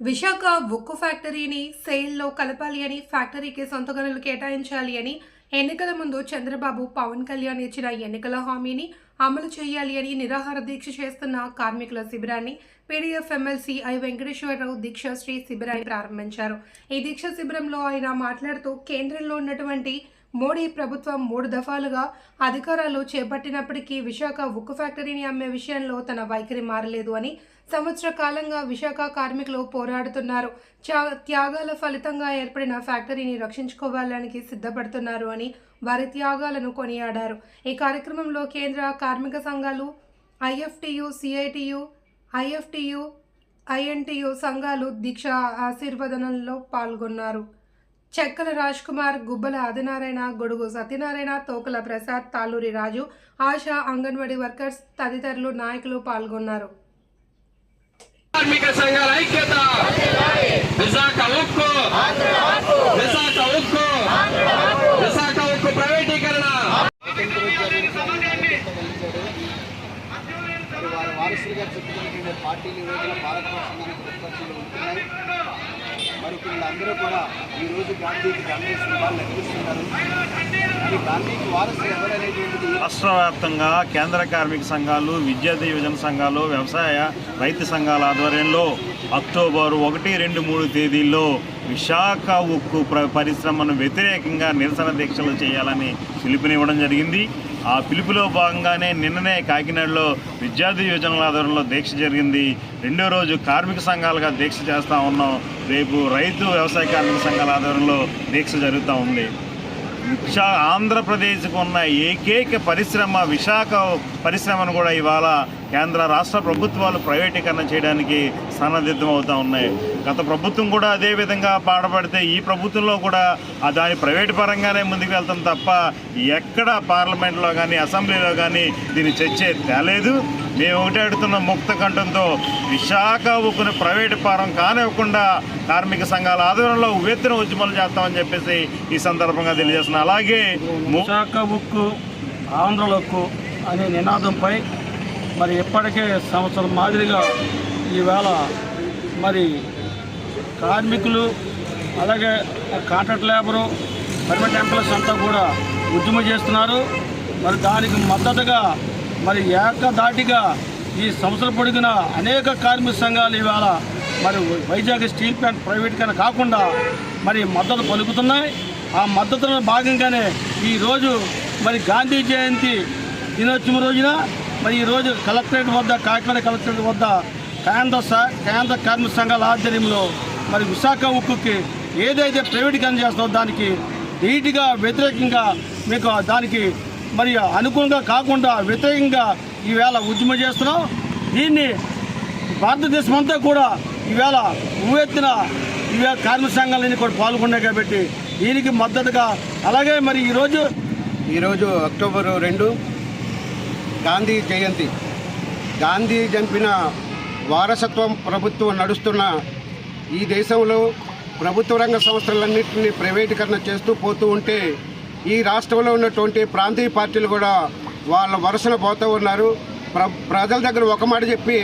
విశాఖ ఉక్కు ఫ్యాక్టరీని సెయిల్లో కలపాలి అని ఫ్యాక్టరీకి సొంత గనులు కేటాయించాలి అని ఎన్నికల ముందు చంద్రబాబు పవన్ కళ్యాణ్ ఇచ్చిన ఎన్నికల హామీని అమలు చేయాలి అని నిరాహార దీక్ష చేస్తున్న కార్మికుల శిబిరాన్ని పీడీఎఫ్ ఎమ్మెల్సీ ఐ వెంకటేశ్వరరావు దీక్షాశ్రీ శిబిరాన్ని ప్రారంభించారు. ఈ దీక్ష శిబిరంలో ఆయన మాట్లాడుతూ కేంద్రంలో ఉన్నటువంటి మోడీ ప్రభుత్వం మూడు దఫాలుగా అధికారాలు చేపట్టినప్పటికీ విశాఖ ఉక్కు ఫ్యాక్టరీని అమ్మే విషయంలో తన వైఖరి మారలేదు అని సంవత్సర కాలంగా విశాఖ కార్మికులు పోరాడుతున్నారు. త్యాగాల ఫలితంగా ఏర్పడిన ఫ్యాక్టరీని రక్షించుకోవాలని సిద్ధపడుతున్నారు అని వారి త్యాగాలను కొనియాడారు. ఈ కార్యక్రమంలో కేంద్ర కార్మిక సంఘాలు ఐఎఫ్టియు సిఐటియు ఐఎఫ్టియు ఐఎన్టీయు సంఘాలు దీక్ష ఆశీర్వదనంలో పాల్గొన్నారు. చెక్కల రాజ్ కుమార్ గుబ్బల ఆదినారాయణ గొడుగు సత్యనారాయణ తోకల ప్రసాద్ తాలూరి రాజు ఆశా అంగన్వాడీ వర్కర్స్ తదితరులు నాయకులు పాల్గొన్నారు. కార్మిక సంఘాల ఐక్యత విశాఖ ఉక్కు విశాఖ ఉక్కు విశాఖ ఉక్కు ప్రైవేటీకరణ మరి వారి వారసులుగా చెప్పుకునేటువంటి పార్టీలు ఈ రోజున భారతదేశానికి ప్రతిపక్షంలో ఉంటున్నాయి అందరూ కూడా ఈరోజు గాంధీకి గాంధీ సింహాలు అర్పిస్తున్నారు రాష్ట్ర వ్యాప్తంగా కేంద్ర కార్మిక సంఘాలు విద్యార్థి యువజన సంఘాలు వ్యవసాయ రైతు సంఘాల ఆధ్వర్యంలో అక్టోబర్ ఒకటి రెండు మూడు తేదీల్లో విశాఖ ఉక్కు పరిశ్రమను వ్యతిరేకంగా నిరసన దీక్షలు చేయాలని పిలుపునివ్వడం జరిగింది. ఆ పిలుపులో భాగంగానే నిన్ననే కాకినాడలో విద్యార్థి యోజనల ఆధ్వర్యంలో దీక్ష జరిగింది. రెండో రోజు కార్మిక సంఘాలుగా దీక్ష చేస్తూ ఉన్నాం. రేపు రైతు వ్యవసాయ కార్మిక సంఘాల ఆధ్వర్యంలో దీక్ష జరుగుతూ ఉంది. విశా ఆంధ్రప్రదేశ్కు ఉన్న ఏకైక పరిశ్రమ విశాఖ పరిశ్రమను కూడా ఇవాళ కేంద్ర రాష్ట్ర ప్రభుత్వాలు ప్రైవేటీకరణ చేయడానికి సన్నద్ధం అవుతూ ఉన్నాయి. గత ప్రభుత్వం కూడా అదే విధంగా పాడబడితే ఈ ప్రభుత్వంలో కూడా దాని ప్రైవేట్ పరంగానే ముందుకు వెళ్తాం తప్ప ఎక్కడ పార్లమెంట్లో కానీ అసెంబ్లీలో కానీ దీన్ని చర్చే తేలేదు. మేము ఒకటే అడుగుతున్న ముక్త కంఠంతో విశాఖ ఉక్కుని ప్రైవేటు పరం కానివ్వకుండా కార్మిక సంఘాల ఆధ్వర్యంలో ఉవ్వెత్తున ఉద్యమాలు చేస్తామని చెప్పేసి ఈ సందర్భంగా తెలియజేస్తున్నాం. అలాగే విశాఖ ఉక్కు ఆంధ్రలోక్కు అనే నినాదంపై మరి ఇప్పటికే సంవత్సరం మాదిరిగా ఈవేళ మరి కార్మికులు అలాగే కాంట్రాక్ట్ లేబరు పర్మనెంట్ ఎంప్లాయీస్ అంతా కూడా ఉద్యమం చేస్తున్నారు. మరి దానికి మద్దతుగా మరి ఏకదాటిగా ఈ సంవత్సరం పొడిగిన అనేక కార్మిక సంఘాలు ఇవాళ మరి వైజాగ్ స్టీల్ ప్లాంట్ ప్రైవేట్గా కాకుండా మరి మద్దతు పలుకుతున్నాయి. ఆ మద్దతులో భాగంగానే ఈరోజు మరి గాంధీ జయంతి దినోత్సవం రోజున మరి ఈరోజు కలెక్టరేట్ వద్ద కాకినాడ కలెక్టరేట్ వద్ద కేంద్ర కేంద్ర కార్మిక సంఘాల ఆధ్వర్యంలో మరి విశాఖ ఉక్కుకి ఏదైతే ప్రైవేటీకరణ చేస్తుందో దానికి నీటిగా వ్యతిరేకంగా మీకు దానికి మరి అనుకూలంగా కాకుండా వ్యతిరేకంగా ఈవేళ ఉద్యమం చేస్తున్నాం. దీన్ని భారతదేశం అంతా కూడా ఈవేళ ఉవ్వెత్తిన ఈవేళ కార్మిక సంఘాలన్నీ కూడా పాల్గొన్నాయి కాబట్టి దీనికి మద్దతుగా అలాగే మరి ఈరోజు ఈరోజు అక్టోబర్ రెండు గాంధీ జయంతి. గాంధీ చంపిన వారసత్వం ప్రభుత్వం నడుస్తున్న ఈ దేశంలో ప్రభుత్వ రంగ సంస్థలన్నింటినీ ప్రైవేటీకరణ చేస్తూ పోతూ ఉంటే ఈ రాష్ట్రంలో ఉన్నటువంటి ప్రాంతీయ పార్టీలు కూడా వాళ్ళ వరుసన పోతూ ఉన్నారు. ప్ర ప్రజల దగ్గర ఒక మాట చెప్పి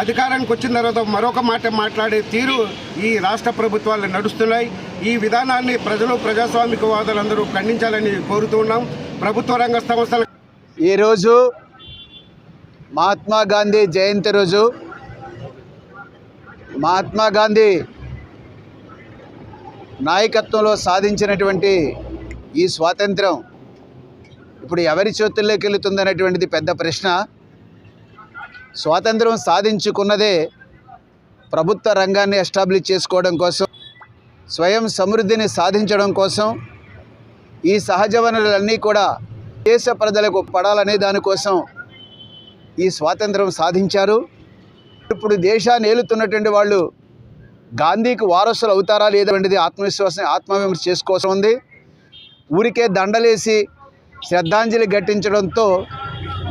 అధికారానికి వచ్చిన తర్వాత మరొక మాట మాట్లాడే తీరు ఈ రాష్ట్ర ప్రభుత్వాలు నడుస్తున్నాయి. ఈ విధానాన్ని ప్రజలు ప్రజాస్వామికవాదులందరూ ఖండించాలని కోరుతూ ఉన్నాం. ప్రభుత్వ రంగ సంస్థలు ఈరోజు మహాత్మా గాంధీ జయంతి రోజు. మహాత్మా గాంధీ నాయకత్వంలో సాధించినటువంటి ఈ స్వాతంత్రం ఇప్పుడు ఎవరి చేతుల్లోకి వెళుతుందనేటువంటిది పెద్ద ప్రశ్న. స్వాతంత్రం సాధించుకున్నదే ప్రభుత్వ రంగాన్ని ఎస్టాబ్లిష్ చేసుకోవడం కోసం స్వయం సమృద్ధిని సాధించడం కోసం ఈ సహజ వనరులన్నీ కూడా దేశ ప్రజలకు పడాలనే దానికోసం ఈ స్వాతంత్రం సాధించారు. ఇప్పుడు దేశాన్ని ఏలుతున్నటువంటి వాళ్ళు గాంధీకి వారసులు అవుతారా లేదనేది ఆత్మవిశ్వాసం ఆత్మవిమర్శ చేసుకోవాల్సి ఉంది. ఊరికే దండలేసి శ్రద్ధాంజలి ఘటించడంతో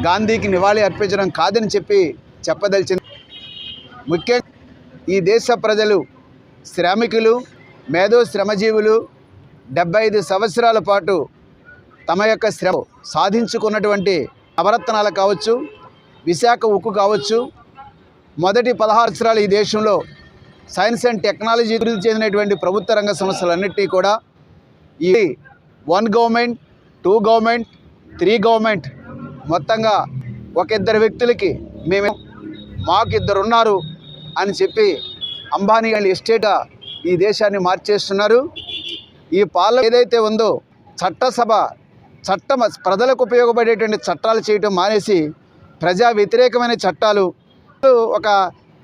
గాంధీకి నివాళి అర్పించడం కాదని చెప్పి చెప్పదలిచింది. ముఖ్యంగా ఈ దేశ ప్రజలు శ్రామికులు మేధో శ్రమజీవులు డెబ్బై ఐదు సంవత్సరాల పాటు తమ యొక్క శ్రమ సాధించుకున్నటువంటి నవరత్నాలు కావచ్చు విశాఖ ఉక్కు కావచ్చు. మొదటి పదహారు సంవత్సరాలు ఈ దేశంలో సైన్స్ అండ్ టెక్నాలజీ అభివృద్ధి చెందినటువంటి ప్రభుత్వ రంగ సంస్థలన్నిటినీ కూడా ఈ one government two government three government మొత్తంగా ఒక ఇద్దరు వ్యక్తులకి మేము మాకు ఇద్దరు ఉన్నారు అని చెప్పి అంబానీ అండ్ ఎస్టేట్ ఈ దేశాన్ని మార్చేస్తున్నారు. ఈ పాలన ఏదైతే ఉందో చట్టసభ చట్టం ప్రజలకు ఉపయోగపడేటువంటి చట్టాలు చేయటం మానేసి ప్రజా వ్యతిరేకమైన చట్టాలు. ఒక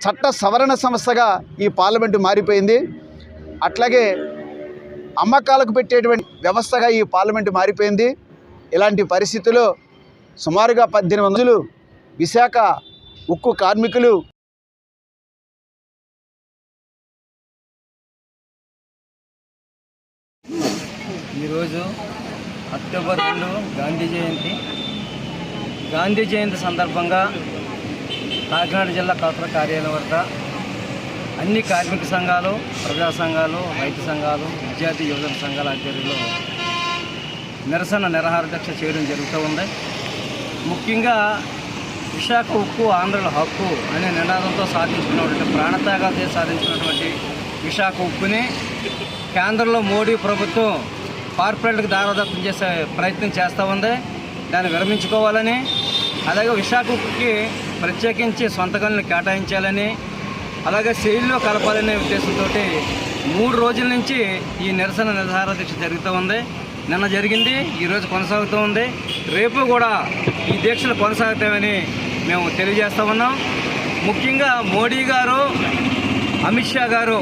చట్ట సవరణ సంస్థగా ఈ పార్లమెంటు మారిపోయింది. అట్లాగే అమ్మకాలకు పెట్టేటువంటి వ్యవస్థగా ఈ పార్లమెంటు మారిపోయింది. ఇలాంటి పరిస్థితుల్లో సుమారుగా పద్దెనిమిది వందలు విశాఖ ఉక్కు కార్మికులు ఈరోజు అక్టోబర్ రెండు గాంధీ జయంతి. గాంధీ జయంతి సందర్భంగా కాకినాడ జిల్లా కలెక్టర్ కార్యాలయం వద్ద అన్ని కార్మిక సంఘాలు ప్రజా సంఘాలు రైతు సంఘాలు విద్యార్థి యువజన సంఘాల ఆధ్వర్యంలో నిరసన నిరాహార దీక్ష చేయడం జరుగుతూ ఉంది. ముఖ్యంగా విశాఖ ఉక్కు ఆంధ్రుల హక్కు అనే నినాదంతో సాధించుకున్నటువంటి ప్రాణత్యాగాలు సాధించినటువంటి విశాఖ ఉక్కుని కేంద్రంలో మోడీ ప్రభుత్వం కార్పొరేట్లకు దారదత్తం చేసే ప్రయత్నం చేస్తూ ఉంది. దాన్ని విరమించుకోవాలని అలాగే విశాఖ ఉక్కుకి ప్రత్యేకించి సొంత కేటాయించాలని అలాగే శైలిలో కలపాలనే ఉద్దేశంతో మూడు రోజుల నుంచి ఈ నిరసన నిర్ధార దీక్ష జరుగుతూ ఉంది. నిన్న జరిగింది ఈరోజు కొనసాగుతూ ఉంది. రేపు కూడా ఈ దీక్షలు కొనసాగుతామని మేము తెలియజేస్తూ ఉన్నాం. ముఖ్యంగా మోడీ గారు అమిత్ షా గారు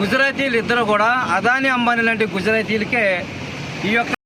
గుజరాతీలు ఇద్దరు కూడా అదాని అంబానీ లాంటి గుజరాతీలకే ఈ యొక్క